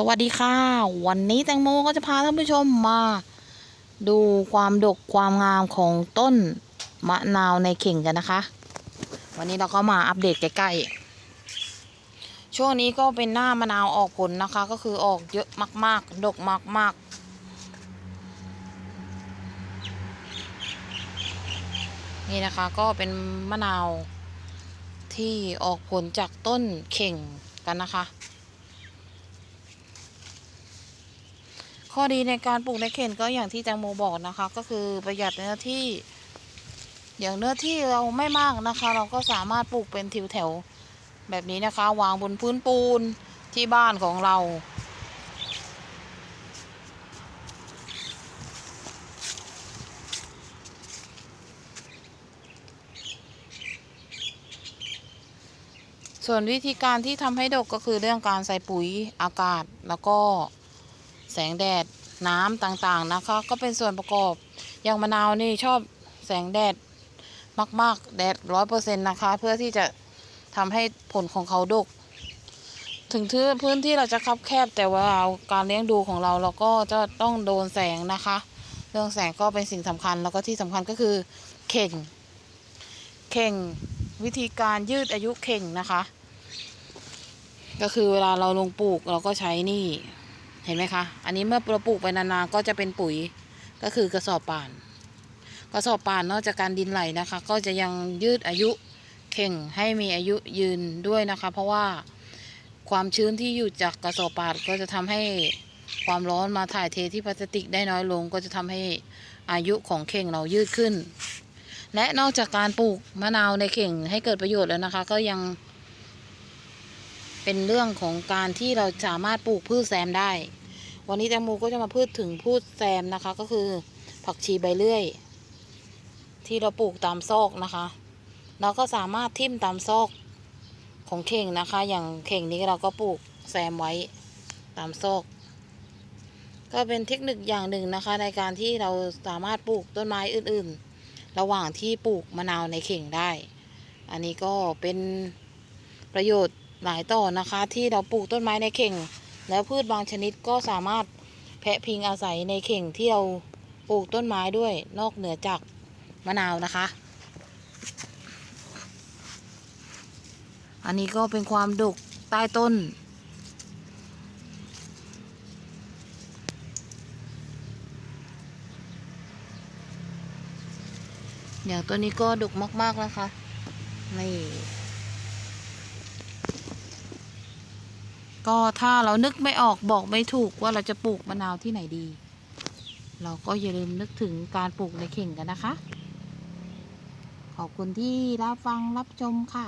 สวัสดีค่ะ วันนี้แตงโมก็จะพาท่านผู้ชมมา ดูความดกความงามของต้นมะนาวในเข่งกันนะคะ วันนี้เราก็มาอัปเดตใกล้ๆช่วงนี้ก็เป็นหน้ามะนาวออกผลนะคะ ก็คือออกเยอะมาก ๆ ดกมาก ๆนี่นะคะก็เป็นมะนาวที่ออกผลจากต้นเข่งกันนะคะ ข้อดีในการปลูกในเข่งก็อย่างที่แตงโมบอกนะคะ ก็คือประหยัดเนื้อที่ อย่างเนื้อที่เราไม่มากนะคะ เราก็สามารถปลูกเป็นทิวแถวแบบนี้นะคะ วางบนพื้นปูนที่บ้านของเรา ส่วนวิธีการที่ทำให้ดกก็คือเรื่องการใส่ปุ๋ยอากาศแล้วก็ แสงแดดน้ำต่างๆนะคะ ก็เป็นส่วนประกอบ อย่างมะนาวนี่ชอบแสงแดดมาก ๆ แดดร้อยเปอร์เซ็นต์นะคะ เพื่อที่จะทำให้ผลของเขาดก ถึงที่พื้นที่เราจะคับแคบแต่ว่าการเลี้ยงดูของเราเราก็จะต้องโดนแสงนะคะ เรื่องแสงก็เป็นสิ่งสำคัญแล้วก็ที่สำคัญก็คือเข่ง เข่งวิธีการยืดอายุเข่งนะคะ ก็คือเวลาเราลงปลูกเราก็ใช้นี่ เห็นไหมคะ อันนี้เมื่อเราปลูกไปนานๆก็จะเป็นปุ๋ยก็คือกระสอบป่าน กระสอบป่านนอกจากการดินไหลนะคะ ก็จะยังยืดอายุเข่งให้มีอายุยืนด้วยนะคะ เพราะว่าความชื้นที่อยู่จากกระสอบป่านก็จะทำให้ความร้อนมาถ่ายเทที่พลาสติกได้น้อยลง ก็จะทำให้อายุของเข่งเรายืดขึ้น และนอกจากการปลูกมะนาวในเข่งให้เกิดประโยชน์แล้วนะคะ ก็ยัง เป็นเรื่องของการที่เราสามารถปลูกพืชแซมได้ วันนี้แตงโมก็จะมาพูดถึงพืชแซมนะคะ ก็คือผักชีใบเลื่อย ที่เราปลูกตามซอกนะคะ เราก็สามารถทิ่มตามซอกของเข่งนะคะ อย่างเข่งนี้เราก็ปลูกแซมไว้ตามซอก ก็เป็นเทคนิคอย่างหนึ่งนะคะ ในการที่เราสามารถปลูกต้นไม้อื่น ๆ ระหว่างที่ปลูกมะนาวในเข่งได้ อันนี้ก็เป็นประโยชน์ หลายต่อนะคะ ที่เราปลูกต้นไม้ในเข่ง แล้วพืชบางชนิดก็สามารถแพะพิงอาศัยในเข่งที่เราปลูกต้นไม้ด้วยนอกเหนือจากมะนาวนะคะ อันนี้ก็เป็นความดุกใต้ต้น อย่างตัวนี้ก็ดุกมาก ๆ นะคะ นี่ ก็ถ้าเรานึกไม่ออกบอกไม่ถูกว่าเราจะปลูกมะนาวที่ไหนดี เราก็อย่าลืมนึกถึงการปลูกในเข่งกันนะคะ ขอบคุณที่รับฟังรับชมค่ะ